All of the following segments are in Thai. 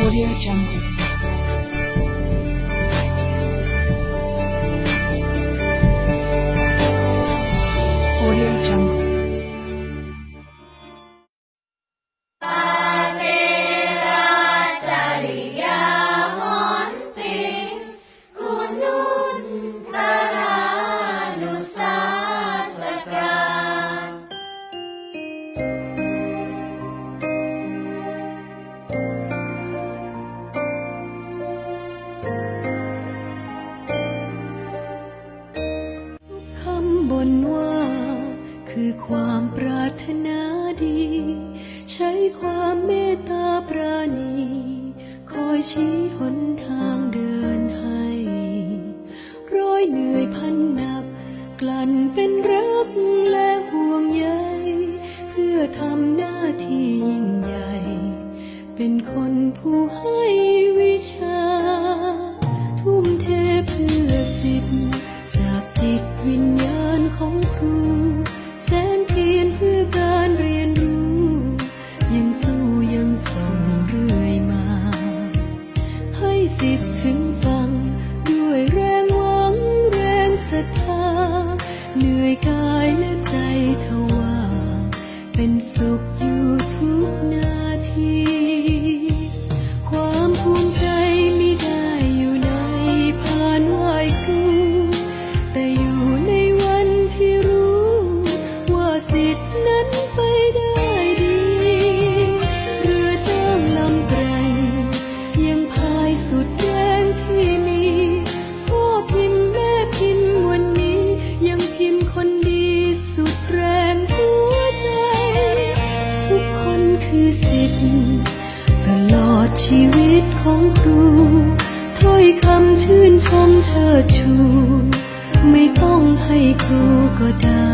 Audio Jungle. คือความปรารถนาดี ใช้ความเมตตาปราณี คอยชี้หนทางเดินให้ ร้อยเหนื่อยพันหนัก กลั่นเป็นรักและห่วงใยเพื่อทำหน้าที่ยิ่งใหญ่ เป็นคนผู้ให้วิชา ยกายและใจถวาเป็นสุขอยู่ทุกนา ชีวิตของครูถ้อยคำชื่นชมเชิดชู ไม่ต้องให้ครูก็ได้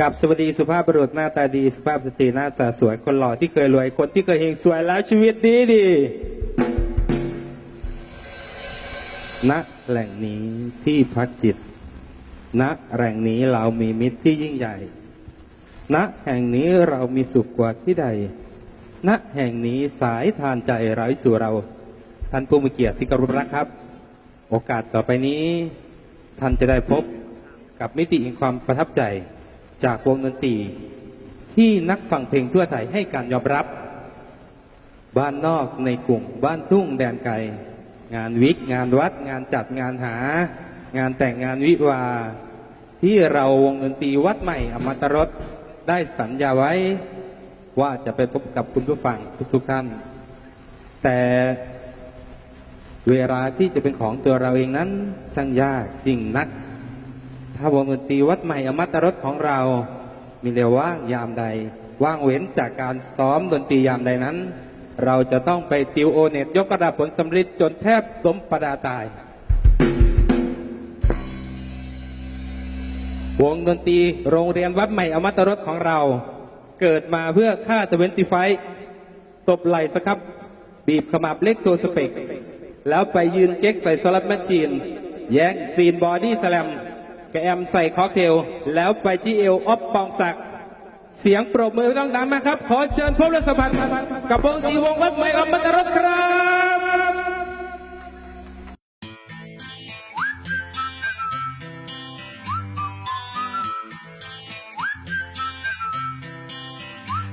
กับสวัสดีสุภาพบุรุษหน้าตาดี สุภาพสตรีหน้าตาสวยคนหล่อที่เคยรวยคนที่เคยเฮงสวยแล้วชีวิตดีดีณแหล่งนี้ที่พักจิตณแหล่งนี้เรามีมิตรที่ยิ่งใหญ่ ณแห่งนี้เรามีสุขกว่าที่ใดณแห่งนี้สายทานใจไร้สู่เรา ท่านผู้มีเกียรติที่กรพรักครับ โอกาสต่อไปนี้ ท่านจะได้พบกับมิติแห่งความประทับใจจากวงดนตรีที่นักฟังเพลงทั่วไทยให้การยอมรับ บ้านนอกในกลุ่มบ้านทุ่งแดนไกล งานวิกงานวัด งานจัดงานหา งานแต่งงานวิวา ที่เราวงดนตรีวัดใหม่อมตะรส ได้สัญญาไว้ว่าจะไปพบกับคุณผู้ฟังทุกๆท่าน แต่เวลาที่จะเป็นของตัวเราเองนั้นช่างยากจริงนัก ถ้าวงดนตรีวัดใหม่อมตะรสของเรา มีเรียว่างยามใด ว่างเว้นจากการซ้อมดนตรียามใดนั้น เราจะต้องไปติวโอเน็ตยกระดับผลสำลิดจนแทบล้มประดาตาย วงดนตรีโรงเรียนวัดใหม่อมตะรสของเรา เกิดมาเพื่อฆ่าตะเวนติไฟท์ตบไหลสครับ บีบขมับเล็กตัวสเปก แล้วไปยืนเก๊กใส่สลับแมชชีน แย่งซีนบอดี้สแลมกแอมใส่ค็อกเทล แล้วไปที่เอวออฟปองศักเสียงปรบมือต้องดังนะครับ ขอเชิญพบและสัมผัสกับวงดนตรีวงวัดใหม่อมตะรสครับ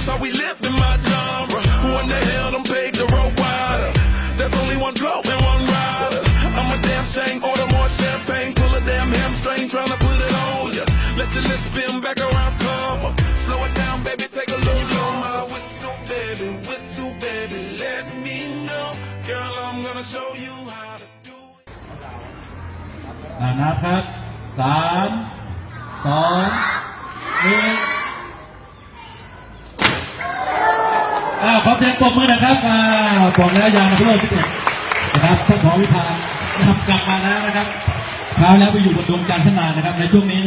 That's just how we live in my genre. Who in the hell done paved the road wider? There's only one blow and one rider. I'm a damn shame, order more champagne, pull a damn hamstring, tryna put it on ya. Let your lips spin back around, come on. Slow it down, baby, take a look. Blow my whistle, baby, whistle, baby, let me know. Girl, I'm gonna I'ma show you how to do it. อ่านะครับสามสองหนึ่ง อ่าขอเสียงปรบมือนะครับอ่าบอกแล้วยางมาเพิ่มพิเศษนะครับท่านผอวิพานะครับกลับมาแล้วนะครับคราวแล้วไปอยู่บนดวงจันทร์ขนานนะครับ ในช่วงนี้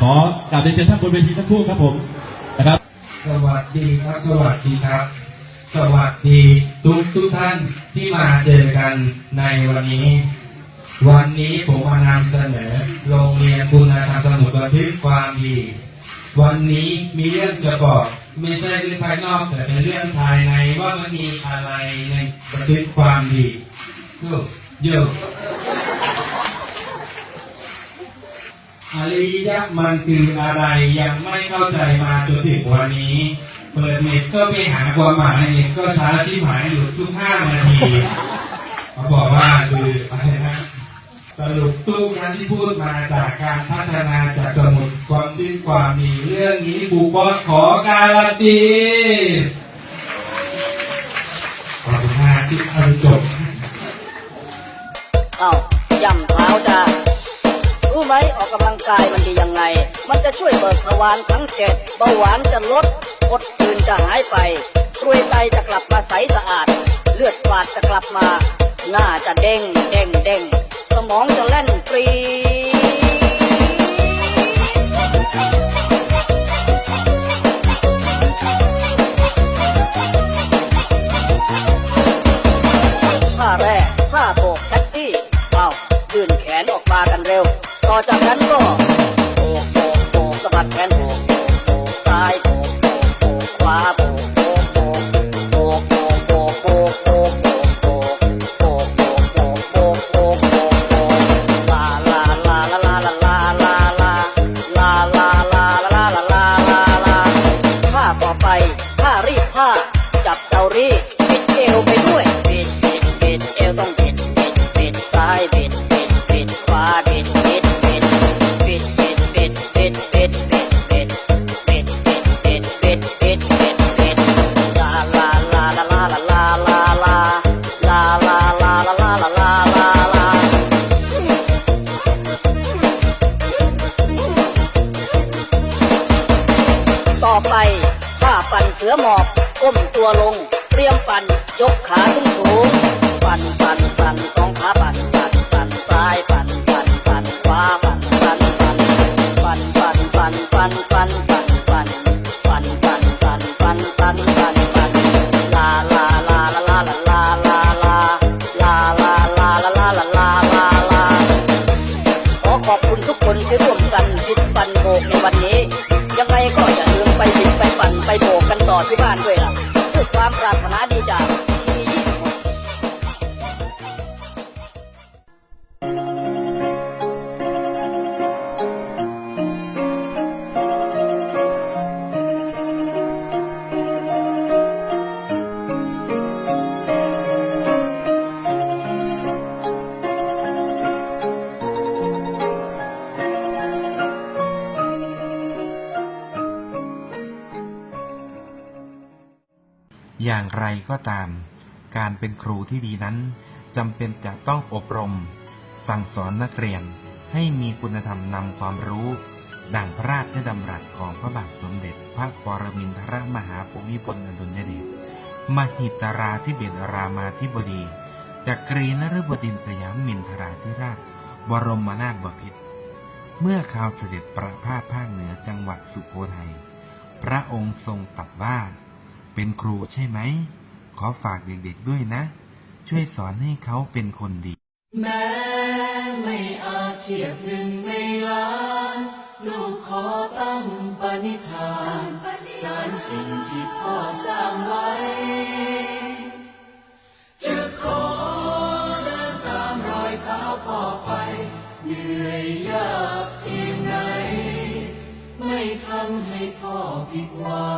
ขอกราบเรียนเชิญท่านบนเวทีสักครู่ครับผมนะครับ สวัสดีครับสวัสดีครับ สวัสดีทุกทุกท่านที่มาเจอกันในวันนี้ วันนี้ผมมานำเสนอโรงเรียนคุณธรรมสมุดบันทึกความดี วันนี้มีเรื่องจะบอก ไม่ใช่เรื่องภายนอกแต่เป็นเรื่องภายในว่ามันมีอะไรในบันทึกความดีโยโยอริยะมันคืออะไรยังไม่เข้าใจมาจนถึงวันนี้ เปิดเน็ตก็ไปหาความหมายเน็ตก็ช้าชิบหายอยู่ทุกห้านาทีเขาบอกว่าคืออะไรนะ สรุปตู้การที่พูดมาจากการพัฒนาจากสมุดความดิ้นความมีเรื่องนี้ครูบอสขอการันตีขอบคุณมากที่เอาจบเอ้าย่ำเท้าจ้ารู้ไหมออกกำลังกายมันดียังไง มันจะช่วยเบิกทวารทั้งเจ็ดเบาหวานจะลดอดคืนจะหายไปกรวยไตจะกลับมาใสสะอาด เลือดฝาดจะกลับมา หน้าจะเด้งเด้งเด้ง สมองจะแล่นปรีท่าแรกท่าโบกแท็กซี่เอายื่นแขนออกมากันเร็ว ต่อจากนั้นก็ ต่อไปท่าปั่นเสือหมอบก้มตัวลง เตรียมปั่นยกขาขึ้นสูงปั่นปั่นปั่นสองขาปั่นปั่นปั่นซ้ายปั่น โบกกันต่อที่บ้านด้วยล่ะด้วยความปรารถนาดีจาก อย่างไรก็ตาม การเป็นครูที่ดีนั้นจำเป็นจะต้องอบรม สั่งสอนนักเรียนให้มีคุณธรรมนำความรู้ ดังพระราชดำรัสของพระบาทสมเด็จ พระปรมินทรมหาภูมิพลอดุลยเดชมหิตราธิเบศรามาธิบดีจักรีนฤบดินสยามมินทราธิราช บรมนาถบพิตรเมื่อข่าวเสด็จประพาสภาคเหนือจังหวัดสุโขทัย พระองค์ทรงตรัสว่า เป็นครูใช่ไหม ขอฝากเด็กๆด้วยนะ ช่วยสอนให้เขาเป็นคนดี แม้ไม่อาจเทียบหนึ่งในล้านลูกขอตั้งปณิธานสารสิ่งที่พ่อสร้างไว้ จะขอเดินตามรอยเท้าพ่อไป เหนื่อยยากเพียงไหนไม่ทำให้พ่อผิดหวัง